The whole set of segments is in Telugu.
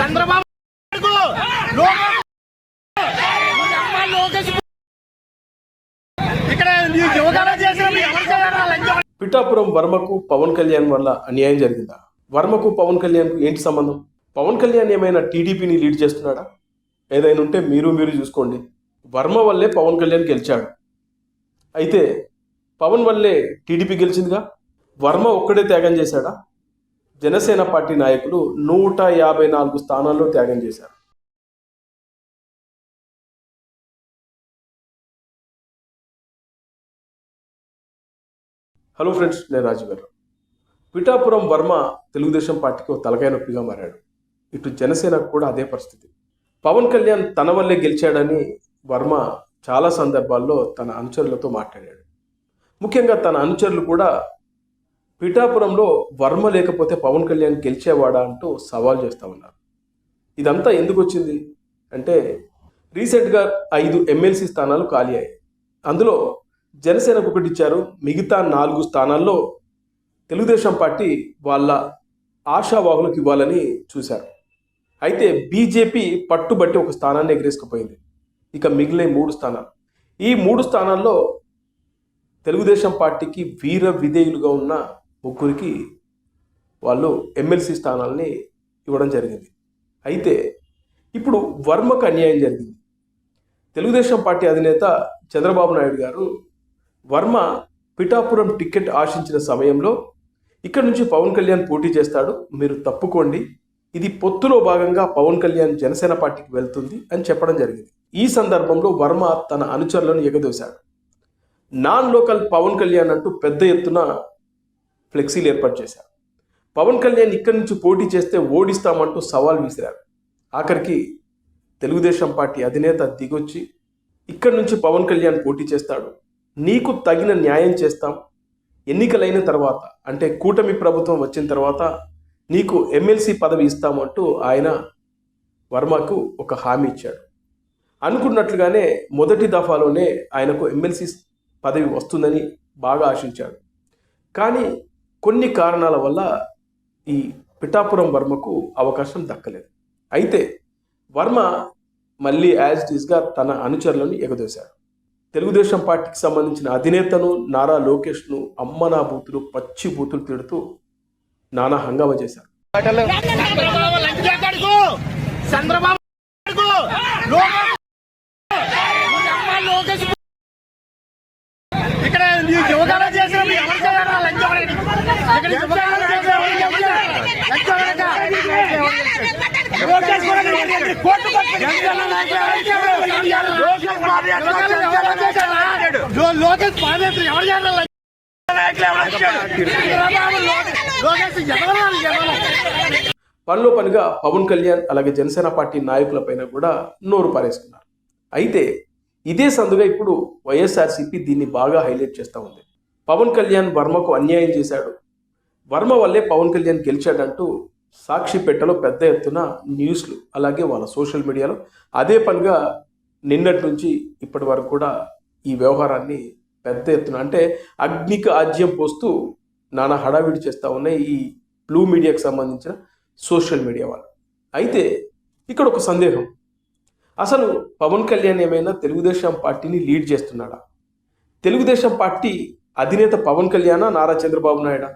చంద్రబాబు పిఠాపురం వర్మకు పవన్ కళ్యాణ్ వల్ల అన్యాయం జరిగిందా? వర్మకు పవన్ కళ్యాణ్కు ఏంటి సంబంధం? పవన్ కళ్యాణ్ ఏమైనా టీడీపీని లీడ్ చేస్తున్నాడా? ఏదైనా ఉంటే మీరు మీరు చూసుకోండి. వర్మ వల్లే పవన్ కళ్యాణ్ గెలిచాడు. అయితే పవన్ వల్లే టీడీపీ గెలిచిందిగా? వర్మ ఒక్కడే త్యాగం చేశాడా? జనసేన పార్టీ నాయకులు నూట యాభై నాలుగు స్థానాల్లో త్యాగం చేశారు. హలో ఫ్రెండ్స్ నేను రాజు గారు. పిఠాపురం వర్మ తెలుగుదేశం పార్టీకి తలకాయ నొప్పిగా మారాడు. ఇటు జనసేనకు కూడా అదే పరిస్థితి. పవన్ కళ్యాణ్ తన వల్లే గెలిచాడని వర్మ చాలా సందర్భాల్లో తన అనుచరులతో మాట్లాడాడు. ముఖ్యంగా తన అనుచరులు కూడా పిఠాపురంలో వర్మ లేకపోతే పవన్ కళ్యాణ్ గెలిచేవాడా అంటూ సవాల్ చేస్తూ ఉన్నారు. ఇదంతా ఎందుకు వచ్చింది? అంటే రీసెంట్గా ఐదు ఎమ్మెల్సీ స్థానాలు ఖాళీ అయ్యాయి. అందులో జనసేనకు ఒకటి ఇచ్చారు. మిగతా నాలుగు స్థానాల్లో తెలుగుదేశం పార్టీ వాళ్ళ ఆశావాహులకు ఇవ్వాలని చూశారు. అయితే బీజేపీ పట్టుబట్టి ఒక స్థానాన్ని ఎగరేసుకుపోయింది. ఇక మిగిలిన మూడు స్థానాలు. ఈ మూడు స్థానాల్లో తెలుగుదేశం పార్టీకి వీర విధేయులుగా ఉన్న ముగ్గురికి వాళ్ళు ఎమ్మెల్సీ స్థానాల్ని ఇవ్వడం జరిగింది. అయితే ఇప్పుడు వర్మకు అన్యాయం జరిగింది. తెలుగుదేశం పార్టీ అధినేత చంద్రబాబు నాయుడు గారు వర్మ పిఠాపురం టికెట్ ఆశించిన సమయంలో ఇక్కడ నుంచి పవన్ కళ్యాణ్ పోటీ చేస్తాడు మీరు తప్పుకోండి ఇది పొత్తులో భాగంగా పవన్ కళ్యాణ్ జనసేన పార్టీకి వెళ్తుంది అని చెప్పడం జరిగింది. ఈ సందర్భంలో వర్మ తన అనుచరులను ఎగదోశాడు. నాన్ లోకల్ పవన్ కళ్యాణ్ అంటూ పెద్ద ఎత్తున ఫ్లెక్సీలు ఏర్పాటు చేశారు. పవన్ కళ్యాణ్ ఇక్కడి నుంచి పోటీ చేస్తే ఓడిస్తామంటూ సవాల్ విసిరారు. ఆఖరికి తెలుగుదేశం పార్టీ అధినేత దిగొచ్చి ఇక్కడి నుంచి పవన్ కళ్యాణ్ పోటీ చేస్తాడు. నీకు తగిన న్యాయం చేస్తాం. ఎన్నికలైన తర్వాత అంటే కూటమి ప్రభుత్వం వచ్చిన తర్వాత నీకు ఎమ్మెల్సీ పదవి ఇస్తామంటూ ఆయన వర్మకు ఒక హామీ ఇచ్చాడు. అనుకున్నట్లుగానే మొదటి దఫాలోనే ఆయనకు ఎమ్మెల్సీ పదవి వస్తుందని బాగా ఆశించాడు. కానీ కొన్ని కారణాల వల్ల ఈ పిఠాపురం వర్మకు అవకాశం దక్కలేదు. అయితే వర్మ మళ్ళీ యాజ్ ఈజ్గా తన అనుచరులను ఎగదోశాడు తెలుగుదేశం పార్టీకి సంబంధించిన అధినేతను నారా లోకేష్ను అమ్మనా బూతులు పచ్చి బూతులు తిడుతూ నానా హంగామా చేశారు చంద్రబాబు లంచం చేస్తాడుకు. చంద్రబాబు నాయుడుకు, లోకేష్ మీ అమ్మ లోకేష్ ఇక్కడ నీ యువకాలం చేసిన మీ ఎవరు చేయాలా లంచం ఇక్కడ యువకాలం చేసిన ఎవరు చేయాలి? లంచం వెనక. లోకేష్ కూడా ఎవరు కోర్టు పట్టుకుని జనసేన నాయకులు ఎవరు చేయాలి? లోకేష్ పాదయాత్ర ఎవరు చేశారా? లో- లోకేష్ పాదయాత్ర ఎవరు చేయాలి లంచం? నాయకులు ఎవరు చేశారు? చంద్రబాబు లోకేష్ లోకేష్ ఎవరు ఎవరు పనిలో పనిగా పవన్ కళ్యాణ్ అలాగే జనసేన పార్టీ నాయకులపైన కూడా నోరు పారేసుకున్నారు అయితే ఇదే సందుగా ఇప్పుడు వైఎస్ఆర్సీపీ దీన్ని బాగా హైలైట్ చేస్తూ ఉంది పవన్ కళ్యాణ్ వర్మకు అన్యాయం చేశాడు వర్మ వల్లే పవన్ కళ్యాణ్ గెలిచాడంటూ సాక్షిపేటలో పెద్ద ఎత్తున న్యూస్లు అలాగే వాళ్ళ సోషల్ మీడియాలో. అదే పనిగా నిన్నటి నుంచి ఇప్పటి వరకు కూడా ఈ వ్యవహారాన్ని పెద్ద ఎత్తున అంటే అగ్నికి ఆజ్యం పోస్తూ నానా హడావిడి చేస్తూ ఉన్నాయి ఈ బ్లూ మీడియాకు సంబంధించిన సోషల్ మీడియా వాళ్ళు. అయితే ఇక్కడ ఒక సందేహం. అసలు పవన్ కళ్యాణ్ ఏమైనా తెలుగుదేశం పార్టీని లీడ్ చేస్తున్నాడా? తెలుగుదేశం పార్టీ అధినేత పవన్ కళ్యాణ నారా చంద్రబాబు నాయుడు?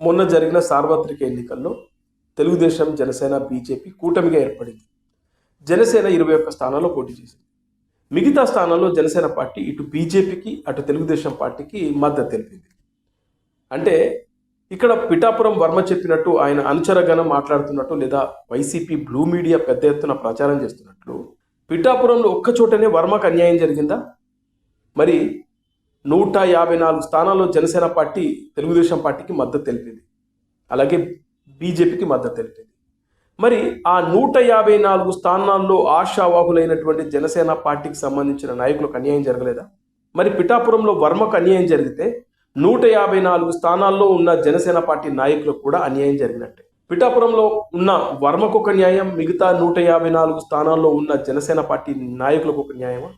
మొన్న జరిగిన సార్వత్రిక ఎన్నికల్లో తెలుగుదేశం జనసేన బీజేపీ కూటమిగా ఏర్పడింది. జనసేన ఇరవై ఒక్క స్థానాల్లో పోటీ చేసింది. మిగతా స్థానాల్లో జనసేన పార్టీ ఇటు బీజేపీకి అటు తెలుగుదేశం పార్టీకి మద్దతు తెలిపింది. అంటే ఇక్కడ పిఠాపురం వర్మ చెప్పినట్టు ఆయన అనుచరగణం మాట్లాడుతున్నట్టు లేదా వైసీపీ బ్లూ మీడియా పెద్ద ఎత్తున ప్రచారం చేస్తున్నట్లు పిఠాపురంలో ఒక్క చోటనే వర్మకు అన్యాయం జరిగిందా? మరి నూట యాభై నాలుగు స్థానాల్లో జనసేన పార్టీ తెలుగుదేశం పార్టీకి మద్దతు తెలిపింది. అలాగే బీజేపీకి మద్దతు తెలిపింది. మరి ఆ నూట యాభై నాలుగు స్థానాల్లో ఆశావాహులైనటువంటి జనసేన పార్టీకి సంబంధించిన నాయకులకు అన్యాయం జరగలేదా? మరి పిఠాపురంలో వర్మకు అన్యాయం జరిగితే నూట యాభై నాలుగు స్థానాల్లో ఉన్న జనసేన పార్టీ నాయకులకు కూడా అన్యాయం జరిగినట్టే. పిఠాపురంలో ఉన్న వర్మకు ఒక న్యాయం మిగతా నూట యాభై నాలుగు స్థానాల్లో ఉన్న జనసేన పార్టీ నాయకులకు ఒక న్యాయమా?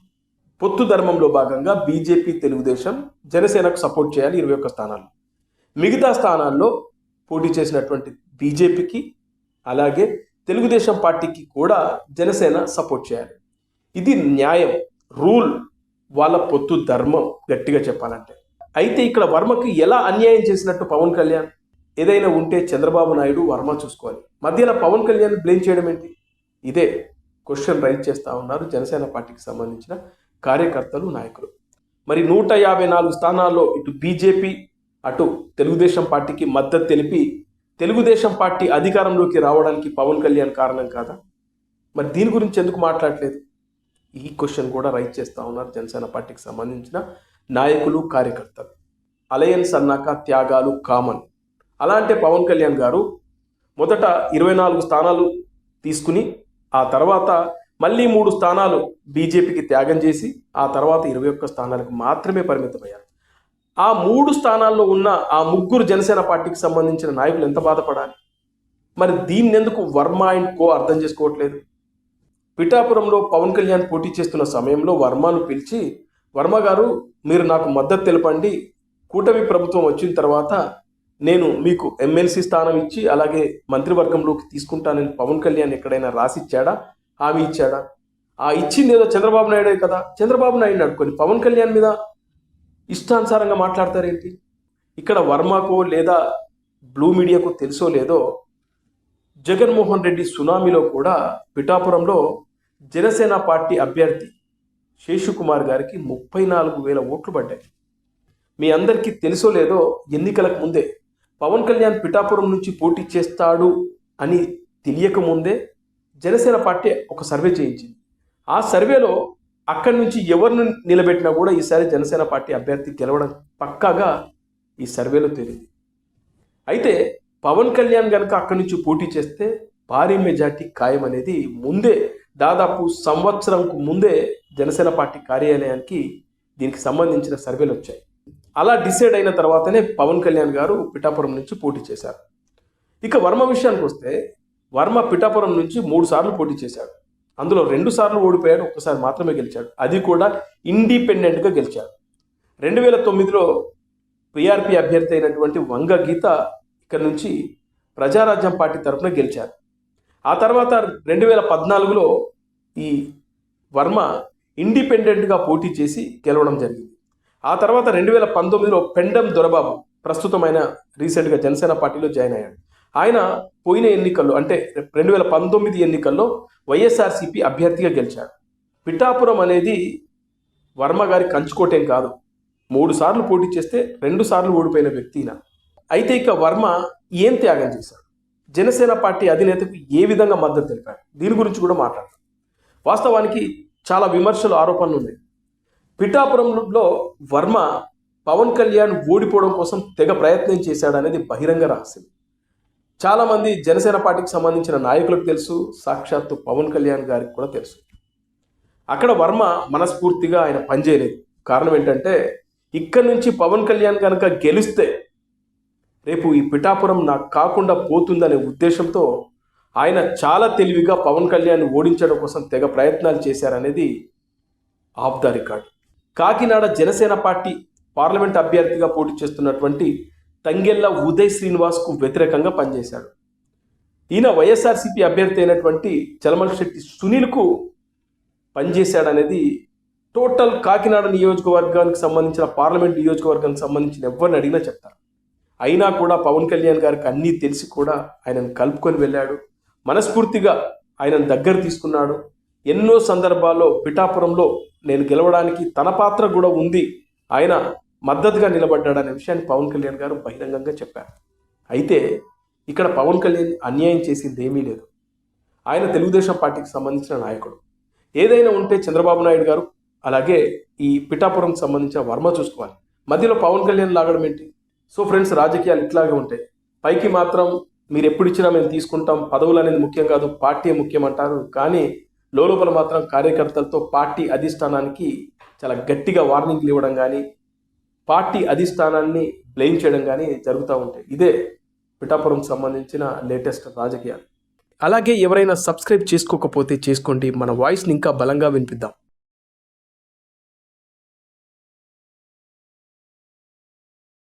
పొత్తు ధర్మంలో భాగంగా బీజేపీ తెలుగుదేశం జనసేనకు సపోర్ట్ చేయాలి ఇరవై ఒక్క స్థానాలు. మిగతా స్థానాల్లో పోటీ చేసినటువంటి బీజేపీకి అలాగే తెలుగుదేశం పార్టీకి కూడా జనసేన సపోర్ట్ చేయాలి. ఇది న్యాయం రూల్ వాళ్ళ పొత్తు ధర్మం గట్టిగా చెప్పాలంటే. అయితే ఇక్కడ వర్మకి ఎలా అన్యాయం చేసినట్టు పవన్ కళ్యాణ్? ఏదైనా ఉంటే చంద్రబాబు నాయుడు వర్మ చూసుకోవాలి. మధ్యలో పవన్ కళ్యాణ్ బ్లేమ్ చేయడం ఏంటి? ఇదే క్వశ్చన్ రైజ్ చేస్తూ ఉన్నారు జనసేన పార్టీకి సంబంధించిన కార్యకర్తలు నాయకులు. మరి నూట యాభై నాలుగు స్థానాల్లో ఇటు బీజేపీ అటు తెలుగుదేశం పార్టీకి మద్దతు తెలిపి తెలుగుదేశం పార్టీ అధికారంలోకి రావడానికి పవన్ కళ్యాణ్ కారణం కాదా? మరి దీని గురించి ఎందుకు మాట్లాడలేదు? ఈ క్వశ్చన్ కూడా రైజ్ చేస్తూ ఉన్నారు జనసేన పార్టీకి సంబంధించిన నాయకులు కార్యకర్తలు. అలయన్స్ అన్నాక త్యాగాలు కామన్. అలా అంటే పవన్ కళ్యాణ్ గారు మొదట ఇరవై నాలుగు స్థానాలు తీసుకుని ఆ తర్వాత మళ్ళీ మూడు స్థానాలు బీజేపీకి త్యాగం చేసి ఆ తర్వాత ఇరవై ఒక్క స్థానాలకు మాత్రమే పరిమితమయ్యారు. ఆ మూడు స్థానాల్లో ఉన్న ఆ ముగ్గురు జనసేన పార్టీకి సంబంధించిన నాయకులు ఎంత బాధపడాలి? మరి దీన్ని ఎందుకు వర్మ అండ్ కో అర్థం చేసుకోవట్లేదు? పిఠాపురంలో పవన్ కళ్యాణ్ పోటీ చేస్తున్న సమయంలో వర్మను పిలిచి వర్మ గారు మీరు నాకు మద్దతు తెలపండి. కూటమి ప్రభుత్వం వచ్చిన తర్వాత నేను మీకు ఎమ్మెల్సీ స్థానం ఇచ్చి అలాగే మంత్రివర్గంలోకి తీసుకుంటానని పవన్ కళ్యాణ్ ఎక్కడైనా రాసిచ్చాడా? హామీ ఇచ్చాడా? ఆ ఇచ్చింది ఏదో చంద్రబాబు నాయుడే కదా. చంద్రబాబు నాయుడు అనుకోని పవన్ కళ్యాణ్ మీద ఇష్టానుసారంగా మాట్లాడతారేంటి? ఇక్కడ వర్మకో లేదా బ్లూ మీడియాకు తెలుసో లేదో జగన్మోహన్ రెడ్డి సునామీలో కూడా పిఠాపురంలో జనసేన పార్టీ అభ్యర్థి శేషుకుమార్ గారికి ముప్పై నాలుగు వేల ఓట్లు పడ్డాయి. మీ అందరికీ తెలుసో లేదో ఎన్నికలకు ముందే పవన్ కళ్యాణ్ పిఠాపురం నుంచి పోటీ చేస్తాడు అని తెలియక ముందే జనసేన పార్టీ ఒక సర్వే చేయించింది. ఆ సర్వేలో అక్కడి నుంచి ఎవరిని నిలబెట్టినా కూడా ఈసారి జనసేన పార్టీ అభ్యర్థి గెలవడం పక్కాగా ఈ సర్వేలో తేలింది. అయితే పవన్ కళ్యాణ్ కనుక అక్కడి నుంచి పోటీ చేస్తే భారీ మెజార్టీ ఖాయం అనేది ముందే దాదాపు సంవత్సరంకు ముందే జనసేన పార్టీ కార్యాలయానికి దీనికి సంబంధించిన సర్వేలు వచ్చాయి. అలా డిసైడ్ అయిన తర్వాతనే పవన్ కళ్యాణ్ గారు పిఠాపురం నుంచి పోటీ చేశారు. ఇక వర్మ విషయానికి వస్తే వర్మ పిఠాపురం నుంచి మూడు సార్లు పోటీ చేశాడు. అందులో రెండు సార్లు ఓడిపోయాడు ఒక్కసారి మాత్రమే గెలిచాడు. అది కూడా ఇండిపెండెంట్గా గెలిచాడు. రెండు వేల తొమ్మిదిలో పిఆర్పి అభ్యర్థి అయినటువంటి వంగ గీత ఇక్కడ నుంచి ప్రజారాజ్యం పార్టీ తరఫున గెలిచారు. ఆ తర్వాత రెండు వేల పద్నాలుగులో ఈ వర్మ ఇండిపెండెంట్గా పోటీ చేసి గెలవడం జరిగింది. ఆ తర్వాత రెండు వేల పంతొమ్మిదిలో పెండం దొరబాబు ప్రస్తుతమైన రీసెంట్గా జనసేన పార్టీలో జాయిన్ అయ్యాడు. ఆయన పోయిన ఎన్నికల్లో అంటే రెండు వేల పంతొమ్మిది ఎన్నికల్లో వైఎస్ఆర్సీపీ అభ్యర్థిగా గెలిచాడు పిఠాపురం అనేది వర్మ గారి కంచుకోటేం కాదు. మూడు సార్లు పోటీ చేస్తే రెండు సార్లు ఓడిపోయిన వ్యక్తి అయితే ఇక వర్మ ఏం త్యాగం చేశాడు? జనసేన పార్టీ అధినేతకు ఏ విధంగా మద్దతు తెలిపాడు? దీని గురించి కూడా మాట్లాడతాం వాస్తవానికి చాలా విమర్శలు ఆరోపణలు ఉన్నాయి. పిఠాపురంలో వర్మ పవన్ కళ్యాణ్ ఓడిపోవడం కోసం తెగ ప్రయత్నం చేశాడనేది బహిరంగ రహస్యం. చాలామంది జనసేన పార్టీకి సంబంధించిన నాయకులకు తెలుసు సాక్షాత్తు పవన్ కళ్యాణ్ గారికి కూడా తెలుసు. అక్కడ వర్మ మనస్ఫూర్తిగా ఆయన పనిచేయలేదు. కారణం ఏంటంటే ఇక్కడ నుంచి పవన్ కళ్యాణ్ కనుక గెలిస్తే రేపు ఈ పిఠాపురం నాకు కాకుండా పోతుందనే ఉద్దేశంతో ఆయన చాలా తెలివిగా పవన్ కళ్యాణ్ ఓడించడం కోసం తెగ ప్రయత్నాలు చేశారనేది off the record. Kakinada Janasena party parliament అభ్యర్థిగా పోటీ చేస్తున్నటువంటి తంగెల్ల ఉదయ్ శ్రీనివాస్కు వ్యతిరేకంగా పనిచేశాడు. ఈయన వైఎస్ఆర్సీపీ అభ్యర్థి అయినటువంటి చలమల శెట్టి సునీల్కు పనిచేశాడనేది టోటల్ కాకినాడ నియోజకవర్గానికి సంబంధించిన పార్లమెంట్ నియోజకవర్గానికి సంబంధించిన ఎవరిని అడిగినా చెప్తారు. అయినా కూడా పవన్ కళ్యాణ్ గారికి అన్నీ తెలిసి కూడా ఆయనను కలుపుకొని వెళ్ళాడు. మనస్ఫూర్తిగా ఆయనను దగ్గర తీసుకున్నాడు. ఎన్నో సందర్భాల్లో పిఠాపురంలో నేను గెలవడానికి తన పాత్ర కూడా ఉంది. ఆయన మద్దతుగా నిలబడ్డాడనే విషయాన్ని పవన్ కళ్యాణ్ గారు బహిరంగంగా చెప్పారు. అయితే ఇక్కడ పవన్ కళ్యాణ్ అన్యాయం చేసింది ఏమీ లేదు. ఆయన తెలుగుదేశం పార్టీకి సంబంధించిన నాయకుడు. ఏదైనా ఉంటే చంద్రబాబు నాయుడు గారు అలాగే ఈ పిఠాపురంకి సంబంధించిన వర్మ చూసుకోవాలి. మధ్యలో పవన్ కళ్యాణ్ లాగడం ఏంటి? సో ఫ్రెండ్స్ రాజకీయాలు ఇట్లాగే ఉంటాయి. పైకి మాత్రం మీరు ఎప్పుడు ఇచ్చినా మేము తీసుకుంటాం. పదవులు అనేది ముఖ్యం కాదు పార్టీ ముఖ్యం అంటారు. కానీ లోపల మాత్రం కార్యకర్తలతో పార్టీ అధిష్టానానికి చాలా గట్టిగా వార్నింగ్లు ఇవ్వడం కానీ పార్టీ అధిష్టానాన్ని బ్లేమ్ చేయడం కానీ జరుగుతూ ఉంటాయి ఇదే పిఠాపురం సంబంధించిన లేటెస్ట్ రాజకీయాలు. అలాగే ఎవరైనా సబ్స్క్రైబ్ చేసుకోకపోతే చేసుకోండి. మన వాయిస్ని ఇంకా బలంగా వినిపిద్దాం.